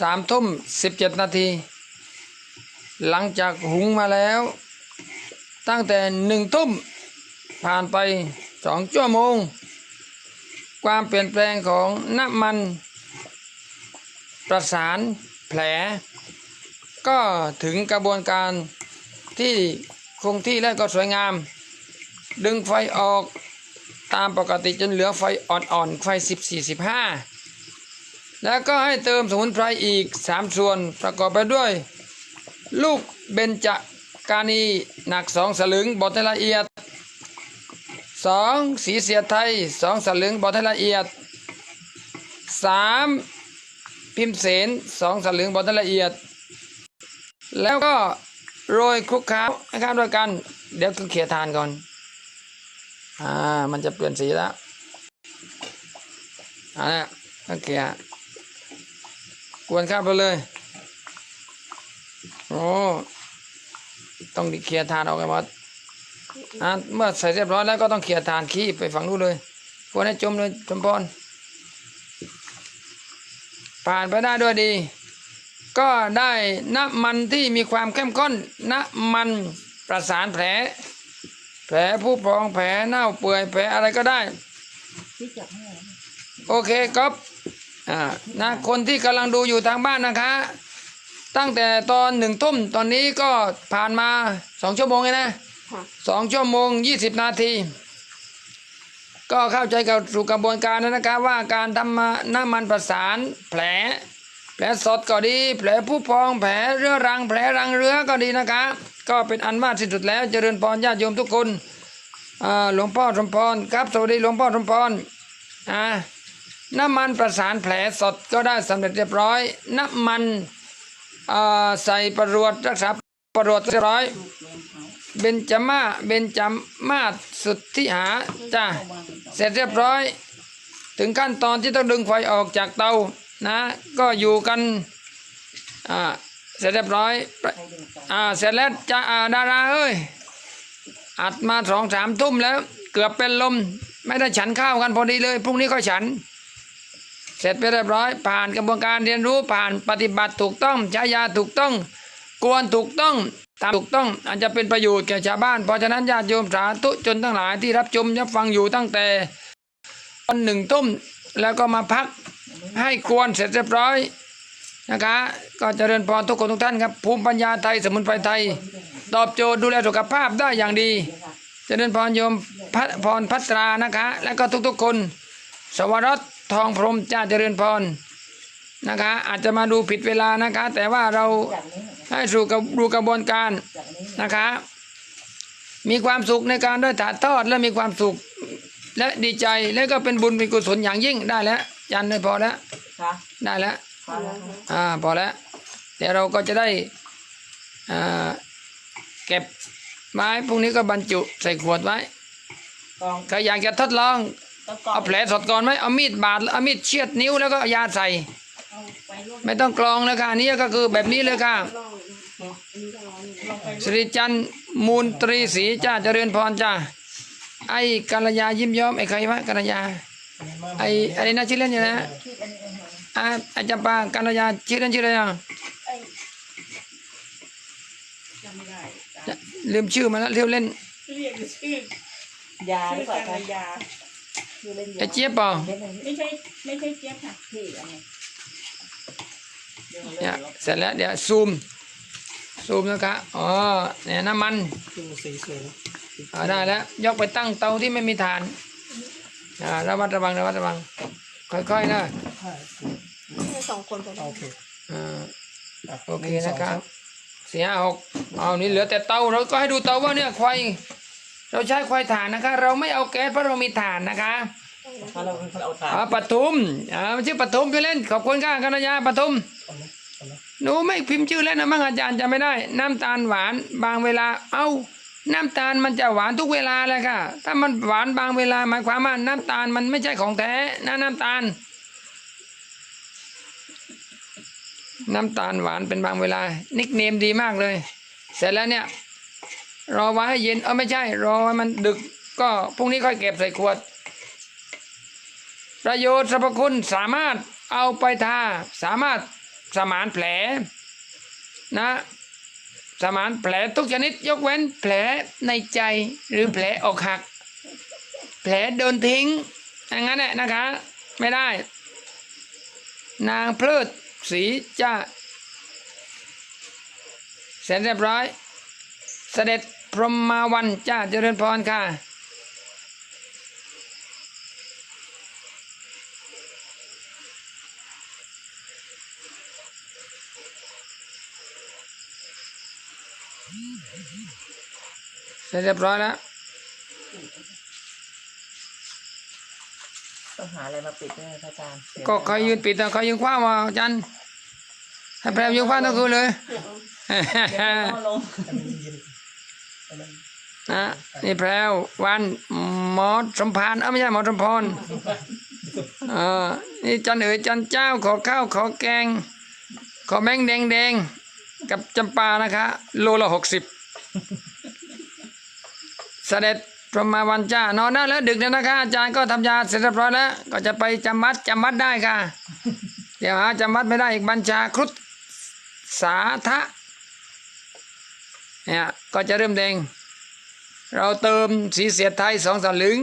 สามทุ่มสิบเจ็ดนาที หลังจากหุงมาแล้ว ตั้งแต่หนึ่งทุ่มผ่านไปสองชั่วโมง ความเปลี่ยนแปลงของน้ำมัน ประสานแผล ก็ถึงกระบวนการที่คงที่และก็สวยงาม ดึงไฟออกตามปกติจนเหลือไฟอ่อนๆไฟ 14-15 แล้วก็ให้เติมสมุนไพรอีก 3 ส่วนประกอบไปด้วย ลูกเบญจกานีหนัก 2 สลึงบดให้ละเอียด 2. สีเสียไทย 2 สลึงบดให้ละเอียด 3. พิมพ์เสน 2 สลึงบดให้ละเอียด แล้วก็โรยคลุกเคล้าให้เข้าด้วยกัน เดี๋ยวคือเขี่ยทานก่อน อ่า มันจะเปลี่ยนสีแล้วอ่านี่ยก็เขี่ย กวนข้าวไปเลย โอ้ ต้องเขี่ยทานออกกันหมดอ่าเมื่อใส่เรียบร้อยแล้วก็ต้องเขี่ยทานขี้ไปฝั่งนู้นเลยกวนให้จมเลยจมพรผ่านไปได้ด้วยดี ก็ได้น้ำมันที่มีความเข้มข้นน้ำมันประสานแผล แผลผู้พองแผลเน่าเปื่อยแผลอะไรก็ได้ โอเคครับ อ่านะคนที่กำลังดูอยู่ทางบ้านนะคะ ตั้งแต่ตอนหนึ่งทุ่มตอนนี้ก็ผ่านมาสองชั่วโมงเองนะค่ะสองชั่วโมงยี่สิบนาที ก็เข้าใจกับสู่กระบวนการแล้วนะครับว่าการทำมาน้ำมันประสานแผล แผลสดก็ดี แผลผู้พองแผลเรื้อรัง แผลรังเรือก็ดีนะคะก็เป็นอันว่าสิ้นสุดแล้วเจริญพรญาติโยมทุกคนอ่าหลวงพ่อสมพรครับ สวัสดีหลวงพ่อสมพรอ่า น้ำมันประสานแผลสดก็ได้สำเร็จเรียบร้อย น้ำมันใส่ประรวดรักษาประรวดเรียบร้อย เบญจามาเบญจมาสุดที่หาจ้าเสร็จเรียบร้อย ถึงขั้นตอนที่ต้องดึงไฟออกจากเตานะ ก็อยู่กันอ่าเสร็จเรียบร้อยอ่าเสร็จแล้วจ้าอ่าดาราเอ้ยอัดมาสองสามทุ่มแล้ว เกือบเป็นลม ไม่ได้ฉันข้าวกันพอดีเลย พรุ่งนี้ก็ฉัน เสร็จไปเรียบร้อย ผ่านกระบวนการเรียนรู้ผ่านปฏิบัติถูกต้องใช้ยาถูกต้อง กวนถูกต้องตามถูกต้องอาจจะเป็นประโยชน์แก่ชาวบ้าน เพราะฉะนั้นญาติโยมสาธุชนทั้งหลายที่รับชมรับฟังอยู่ตั้งแต่ตอนหนึ่งทุ่มแล้วก็มาพักให้กวนเสร็จเรียบร้อยนะคะก็เจริญพรทุกคนทุกท่านครับภูมิปัญญาไทยสมุนไพรไทย ตอบโจทย์ดูแลสุขภาพได้อย่างดี เจริญพรโยมพัฒพรพัตรานะคะ และก็ทุกๆคน สวรส ทองพรหมจ้าเจริญพรนะคะ อาจจะมาดูผิดเวลานะคะ แต่ว่าเราให้สู่กับดูกระบวนการนะคะ มีความสุขในการได้ถ่ายทอดและมีความสุข และดีใจและก็เป็นบุญเป็นกุศลอย่างยิ่งได้แล้วยันเลยพอแล้วค่ะได้แล้วค่ะอ่าพอแล้วเดี๋ยวเราก็จะได้อ่าเก็บไม้พวกนี้ก็บรรจุใส่ขวดไว้กองใครอยากจะทดลองต้องกอง เอาแผลสดก่อนไหมเอามีดบาดเอามีดเชือดนิ้วแล้วก็เอายาใส่ ไม่ต้องกรองแล้วค่ะอันนี้ก็คือแบบนี้เลยค่ะสิริจันทร์มูลตรีศรีจ้าเจริญพรจ้าไอ้กัลยายิ้มย้อมไอ้ใครวะกัลยาไอ้อะไรนะชื่อเล่นอยู่นะอ่าไอ้จำปากัลยาชื่อเล่นชื่ออะไรอะจะลืมชื่อมาแล้วเรียวเล่นเรียกชื่อยาหรือเปล่า กัคะนยาคือเล่นไอ้ยาเจี๊ยบเปล่า ไม่ใช่ไม่ใช่เจี๊ยบค่ะที่อันนี้เดี๋ยวเนี่ยเสร็จแล้วเดี๋ยวซูม ซูมนะครับอ๋อเนี่ยน้ำมันดูสีสวยนะอ่าได้แล้วยกไปตั้งเตาที่ไม่มีฐานอ่าระมัดระวังระมัดระวัง ค่อยๆนะใช่แค่สองคนพอโอเคอ่าอะโอเคหงสงนะครับสามสี่ห้าหกเอานี่เหลือแต่เตาเราก็ให้ดูเตาว่าเนี่ยควาย เราใช้ควายถ่านนะคะ เราไม่เอาแก๊สเพราะเรามีถ่านนะคะถ้าเราเป็นคนเอาถ่านอ่าปทุมอ่ามันชื่อปทุมชื่อเล่นขอบคุณค่ะกัญญาปทุมเอาไหมเอาไหมหนูไม่พิมพ์ชื่อเล่นนะมั้งอาจารย์จำไม่ได้ น้ำตาลหวานบางเวลา เอาน้ำตาลมันจะหวานทุกเวลาเลยค่ะ ถ้ามันหวานบางเวลาหมายความว่าน้ำตาลมันไม่ใช่ของแท้นะน้ำตาล น้ำตาลหวานเป็นบางเวลา นิกเนมดีมากเลย เสร็จแล้วเนี่ย รอไว้ให้เย็นเออไม่ใช่ รอให้มันดึกก็พรุ่งนี้ค่อยเก็บใส่ขวด ประโยชน์สรรพคุณสามารถเอาไปทาสามารถสมานแผลนะสมานแผลทุกชนิดยกเว้นแผลในใจหรือแผลอกหัก แผลโดนทิ้งอย่างนั้นแหละนะคะ ไม่ได้ นางเพลิดสีจ้าเสร็จเรียบร้อย เสด็จ พรหมาวันจ้าเจริญพรค่ะ เสร็จเรียบร้อยแล้วต้องหาอะไรมาปิดด้วยพระอาจารย์เสียงก็คอยยืนปิดนะคอยยืนคว้ามาอาจันให้แพรวยืนคว้าทั้งคืนเลย เดี๋ยวเอาลงให้มั นะนี่แพรววันหมอสมพานเออไม่ใช่หมอสมพรเออนี่จันเอ๋ยจันเจ้าขอข้าวขอแกง ขอแบงแดงแดงกับจำปานะคะ โลละหกสิบเสด็จพระมาวันจ้านอนได้แล้วดึกแล้วนะคะอาจารย์ก็ทำยาเสร็จเรียบร้อยแล้ว ก็จะไปจำวัดจำวัดได้ค่ะ เดี๋ยวหาจำวัดไม่ได้อีกบัญชาครุฑสาทะ เนี่ยก็จะเริ่มแดง เราเติมสีเสียดไทยสองสลึง